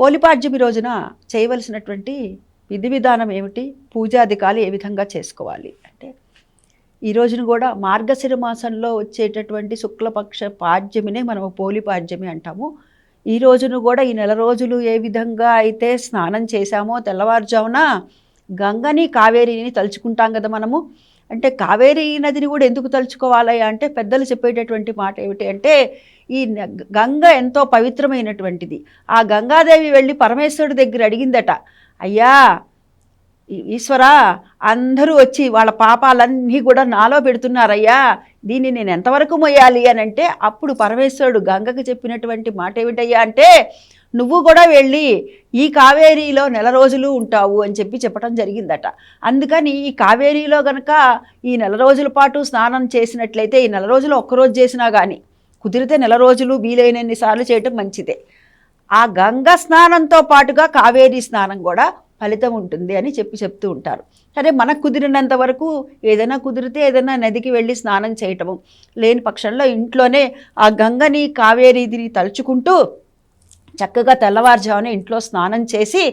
పోలిపాడ్యమి రోజున చేయవలసినటువంటి విధి విధానం ఏమిటి? పూజాధికాలు ఏ విధంగా చేసుకోవాలి? అంటే ఈ రోజున కూడా మార్గశిర మాసంలో వచ్చేటటువంటి శుక్లపక్ష పాడ్యమినే మనము పోలిపాడ్యమి అంటాము. ఈ రోజును కూడా ఈ నెల రోజులు ఏ విధంగా అయితే స్నానం చేశామో తెల్లవారుజామున గంగని కావేరిని తలుచుకుంటాం కదా మనము. అంటే కావేరీ నదిని కూడా ఎందుకు తలుచుకోవాలి అంటే పెద్దలు చెప్పేటటువంటి మాట ఏమిటి అంటే ఈ గంగ ఎంతో పవిత్రమైనటువంటిది. ఆ గంగాదేవి వెళ్ళి పరమేశ్వరుడి దగ్గర అడిగిందట అయ్యా ఈశ్వరా అందరూ వచ్చి వాళ్ళ పాపాలన్నీ కూడా నాలో పెడుతున్నారయ్యా దీన్ని నేను ఎంతవరకు మొయ్యాలి? అని అంటే అప్పుడు పరమేశ్వరుడు గంగకు చెప్పినటువంటి మాట ఏమిటయ్యా అంటే నువ్వు కూడా వెళ్ళి ఈ కావేరీలో నెల రోజులు ఉంటావు అని చెప్పి చెప్పడం జరిగిందట. అందుకని ఈ కావేరీలో గనక ఈ నెల రోజుల పాటు స్నానం చేసినట్లయితే ఈ నెల రోజులు ఒక్కరోజు చేసినా కానీ కుదిరితే నెల రోజులు వీలైనన్ని సార్లు చేయటం మంచిదే. ఆ గంగ స్నానంతో పాటుగా కావేరీ స్నానం కూడా ఫలితం ఉంటుంది అని చెప్పి చెప్తూ ఉంటారు. సరే మనకు కుదిరినంత వరకు ఏదైనా కుదిరితే ఏదైనా నదికి వెళ్ళి స్నానం చేయటము లేని పక్షంలో ఇంట్లోనే ఆ గంగని కావేరీదిని తలుచుకుంటూ చక్కగా తెల్లవారుజామున ఇంట్లో స్నానం చేసి